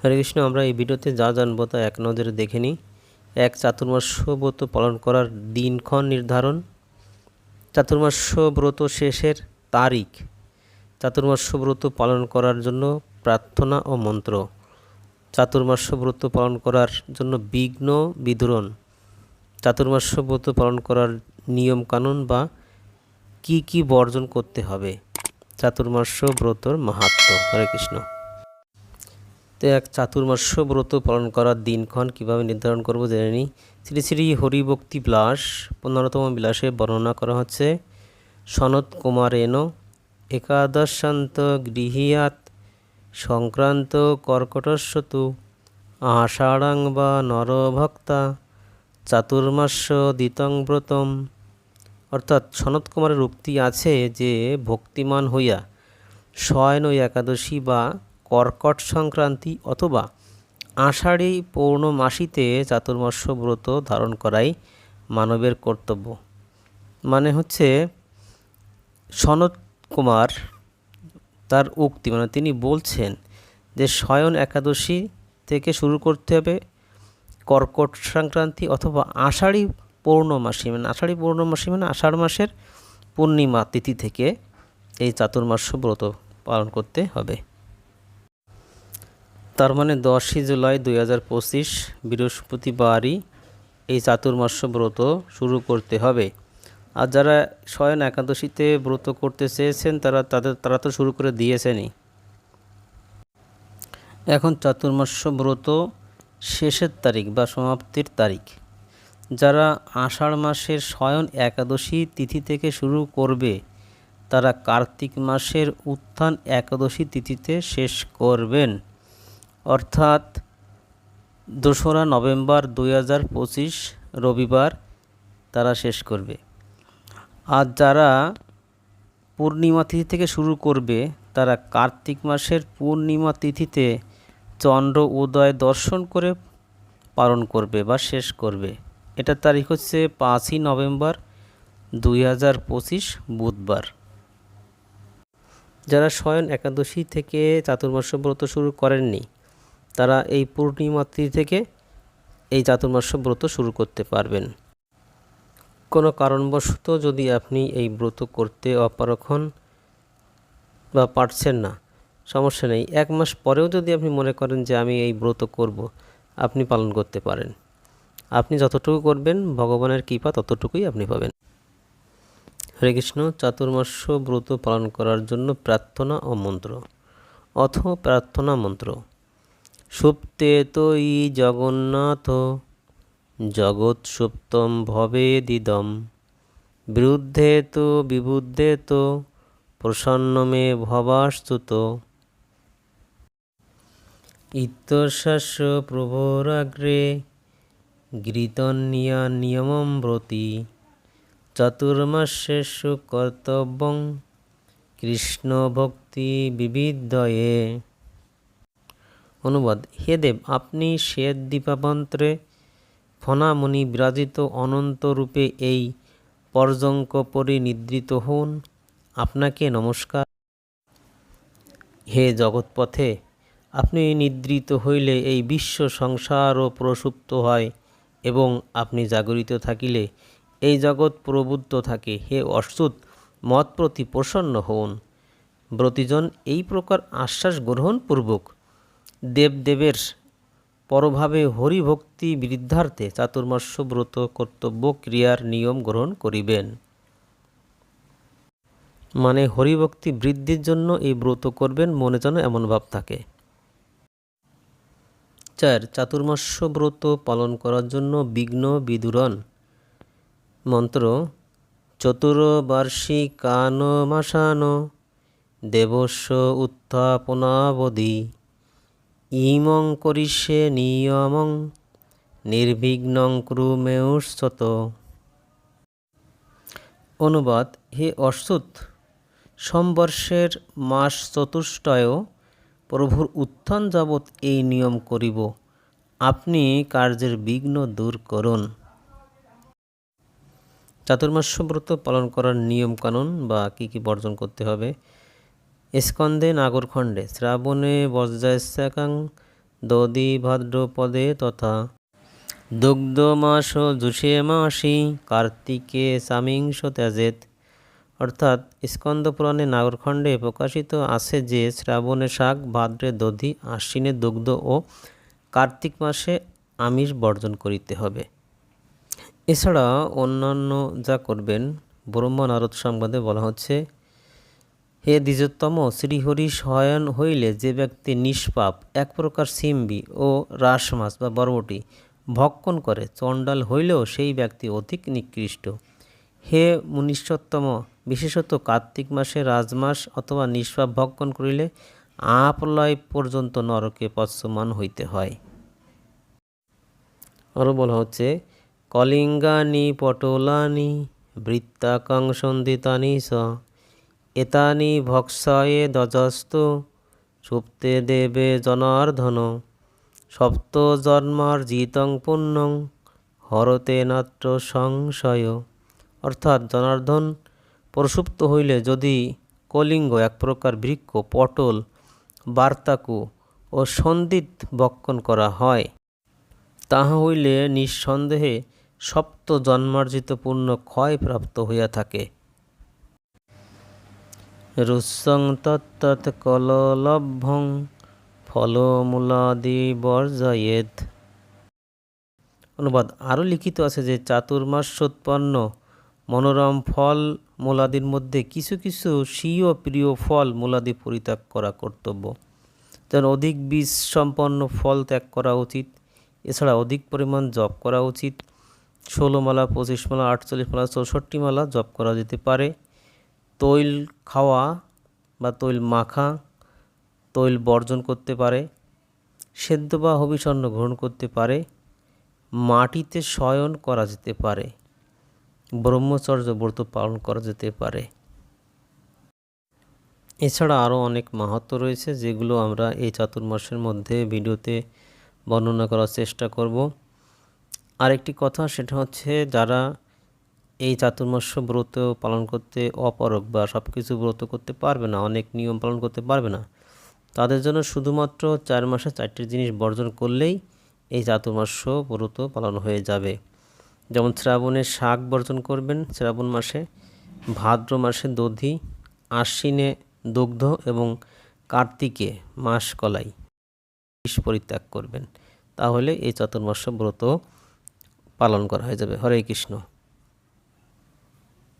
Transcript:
হরে কৃষ্ণ, আমরা এই ভিডিওতে যা জানব তা এক নজরে দেখে নিই। এক চাতুর্মাস্য ব্রত পালন করার দিনক্ষণ নির্ধারণ। চাতুর্মাস্য ব্রত শেষের তারিখ। চাতুর্মাস্য ব্রত পালন করার জন্য প্রার্থনা ও মন্ত্র। চাতুর্মাস্য ব্রত পালন করার জন্য বিঘ্ন বিদুরণ চাতুর্মাস্য ব্রত পালন করার নিয়ম কানুন বা কি কি বর্জন করতে হবে? চাতুর্মাস্য ব্রতর মাহাত্ম্য হরে কৃষ্ণ। তো এক চাতুর্মাস্য ব্রত পালন করার দিনক্ষণ কীভাবে নির্ধারণ করব জেনে নিই। শ্রী শ্রী হরিভক্তি বিলাস, পনেরোতম বিলাসে বর্ণনা করা হচ্ছে, সনত কুমারেণ একাদশান্ত গৃহীয়াত সংক্রান্ত কর্কটস্বতু আষাঢ়াং বা নরভক্তা চাতুর্মাস্য দিতং ব্রতম। অর্থাৎ সনত কুমারের উক্তি আছে যে ভক্তিমান হইয়া শয়ন ও একাদশী বা কর্কট সংক্রান্তি অথবা আষাঢ়ী পৌর্ণমাসিতে চাতুর্মাস্য ব্রত ধারণ করাই মানবের কর্তব্য। মানে হচ্ছে সনত কুমার তার উক্তি মানে তিনি বলছেন যে শয়ন একাদশী থেকে শুরু করতে হবে কর্কট সংক্রান্তি অথবা আষাঢ়ী পৌর্ণমাসী। মানে আষাঢ়ী পৌর্ণমাসী মানে আষাঢ় মাসের পূর্ণিমা তিথি থেকে এই চাতুর্মাস্য ব্রত পালন করতে হবে। তার মানে দশই জুলাই দুই হাজার পঁচিশ বৃহস্পতিবারই এই চাতুর্মাস্য ব্রত শুরু করতে হবে। আর যারা শয়ন একাদশীতে ব্রত করতে চেয়েছেন, তারা তাদের, তারা তো শুরু করে দিয়েছেনই। এখন চাতুর্মাস্য ব্রত শেষের তারিখ বা সমাপ্তির তারিখ। যারা আষাঢ় মাসের শয়ন একাদশী তিথি থেকে শুরু করবে, তারা কার্তিক মাসের উত্থান একাদশী তিথিতে শেষ করবেন। অর্থাৎ দোসরা নভেম্বর দুই হাজার পঁচিশ রবিবার তারা শেষ করবে। আর যারা পূর্ণিমা তিথি থেকে শুরু করবে, তারা কার্তিক মাসের পূর্ণিমা তিথিতে চন্দ্র উদয় দর্শন করে পালন করবে বা শেষ করবে। এটার তারিখ হচ্ছে পাঁচই নভেম্বর দুই হাজার পঁচিশ বুধবার। যারা শয়ন একাদশী থেকে চাতুর্মাস্য ব্রত শুরু করেননি তারা এই পূর্ণিমা তিথি থেকে এই চাতুর্মাস্য ব্রত শুরু করতে পারবেন। কোনো কারণবশত যদি আপনি এই ব্রত করতে অপারক হন বা পারছেন না, সমস্যা নেই। এক মাস পরেও যদি আপনি মনে করেন যে আমি এই ব্রত করব, আপনি পালন করতে পারেন। আপনি যতটুকু করবেন, ভগবানের কৃপা ততটুকুই আপনি পাবেন। হরে কৃষ্ণ, চাতুর্মাস্য ব্রত পালন করার জন্য প্রার্থনা ও মন্ত্র। অথ প্রার্থনা মন্ত্র। সুপ্তে তো জগন্নাথ, জগৎ সুপ্তম ভবে দিদম। বিরুদ্ধে তো বিবুদ্ধে তো, প্রসন্ন মে ভবাস্তুত। ইত্যশাস্য প্রভোরাগ্রে গৃতন্নিয়া নিয়মম ব্রতি। চতুর্মাস্যেষু কর্তব্যং কৃষ্ণ ভক্তি বিবিধয়ে অনুবাদ। হে দেব, আপনি শ্বেত দীপাবন্ত্রে ফণামণি বিরাজিত অনন্তরূপে এই পর্যঙ্ক পরিনিদ্রিত হন আপনাকে নমস্কার। হে জগৎপথে, আপনি নিদ্রিত হইলে এই বিশ্ব সংসারও প্রসুপ্ত হয় এবং আপনি জাগরিত থাকিলে এই জগৎ প্রবুদ্ধ থাকে। হে অচ্যুত মত প্রতি প্রসন্ন হন ব্রতিজন, এই প্রকার আশ্বাস গ্রহণপূর্বক দেবদেবের পরভাবে হরিভক্তি বৃদ্ধার্থে চাতুর্মাস্য ব্রত কর্তব্য ক্রিয়ার নিয়ম গ্রহণ করিবেন। মানে হরিভক্তি বৃদ্ধির জন্য এই ব্রত করবেন মনে যেন এমন ভাব থাকে। চার, চাতুর্মাস্য ব্রত পালন করার জন্য বিঘ্ন বিদুরণ। মন্ত্র চতুর্বার্ষিকানমাসান দেবস্য উত্থাপনাবধি। ইমং করিষ্যে নিয়মং নির্বিঘ্নং ক্রুমেউষ্যত অনুবাদ, হে অচ্যুত সম্বর্ষের মাস চতুষ্টয় প্রভুর উত্থান যাবৎ এই নিয়ম করিব। আপনি কার্যের বিঘ্ন দূর করুন। চাতুর্মাস্য ব্রত পালন করার নিয়ম কানুন বা কী কী বর্জন করতে হবে? স্কন্দে নাগরখণ্ডে শ্রাবণে বজ্রাস্যাকাং দধি ভাদ্রপদে তথা দুগ্ধ মাস জুষে মাসি কার্তিকে সামিংস ত্যাজেত। অর্থাৎ স্কন্দ পুরাণে নাগরখণ্ডে প্রকাশিত আছে যে শ্রাবণে শাক, ভাদ্রে দধি, আশ্বিনে দুগ্ধ ও কার্তিক মাসে আমিষ বর্জন করিতে হবে। এছাড়া অন্যান্য যা করবেন ব্রহ্ম নারদ সংবাদে বলা হচ্ছে হে দ্বিজোত্তম, শ্রীহরি শয়ন হইলে যে ব্যক্তি নিষ্পাপ, এক প্রকার সিম্বি ও রাসমাস বা বরবটি ভক্ষণ করে, চণ্ডাল হইলেও সেই ব্যক্তি অধিক নিকৃষ্ট। হে মুনিশ্বত্তম, বিশেষত কার্তিক মাসে রাজমাস অথবা নিষ্পাপ ভক্ষণ করিলে আপলয় পর্যন্ত নরকে পৎসমান হইতে হয়। আরও বলা হচ্ছে, কলিঙ্গানি পটলানি, বৃত্তাকাং সন্দিতানি স এতানি ভক্ষয়ে দজস্তু সুপ্তে দেবে জনার্ধন সপ্ত জন্মার জিতং পুণ্যং, হরতে নাত্র সংশয়। অর্থাৎ জনার্ধন প্রসুপ্ত হইলে যদি কলিঙ্গ এক প্রকার বৃক্ষ, পটল, বার্তাকু ও সন্দিত বক্ষণ করা হয়, তাহা হইলে নিঃসন্দেহে সপ্ত জন্মার্জিত পূর্ণ ক্ষয়প্রাপ্ত হইয়া থাকে। রুসং তত্তৎ কললভ্যং ফলমূলাদি বর্জয়েত অনুবাদ আরও লিখিত আছে যে চাতুর্মাস্যোৎপন্ন মনোরম ফল মূলাদির মধ্যে কিছু কিছু স্বীয় প্রিয় ফল মূলাদি পরিত্যাগ করা কর্তব্য। যেন অধিক বীজ সম্পন্ন ফল ত্যাগ করা উচিত, এছাড়া অধিক পরিমাণ জপ করা উচিত। ষোলো মালা, পঁচিশ মালা, আটচল্লিশ মালা, চৌষট্টি মালা জপ করা যেতে পারে। তৈল খাওয়া বা তৈল মাখা, তৈল বর্জন করতে পারে, সেদ্ধ বা হবিষণ্ণ গ্রহণ করতে পারে, মাটিতে শয়ন করা যেতে পারে, ব্রহ্মচর্য ব্রত পালন করা যেতে পারে। এছাড়া আরও অনেক মাহাত্ম রয়েছে যেগুলো আমরা এই চাতুর্মাসের মধ্যে ভিডিওতে বর্ণনা করার চেষ্টা করব। আরেকটি কথা সেটা হচ্ছে যারা এই চাতুর্মাস্য ব্রত পালন করতে অপারক বা সব কিছু ব্রত করতে পারবে না, অনেক নিয়ম পালন করতে পারবে না। তাদের জন্য শুধুমাত্র চার মাসে চারটি জিনিস বর্জন করলেই এই চাতুর্মাস্য ব্রত পালন হয়ে যাবে। যেমন শ্রাবণে শাক বর্জন করবেন শ্রাবণ মাসে, ভাদ্র মাসে দধি, আশ্বিনে দুগ্ধ এবং কার্তিকে মাস কলাই বিষ পরিত্যাগ করবেন। তাহলে এই চতুর্মাস্য ব্রত পালন করা হয়ে যাবে। হরে কৃষ্ণ।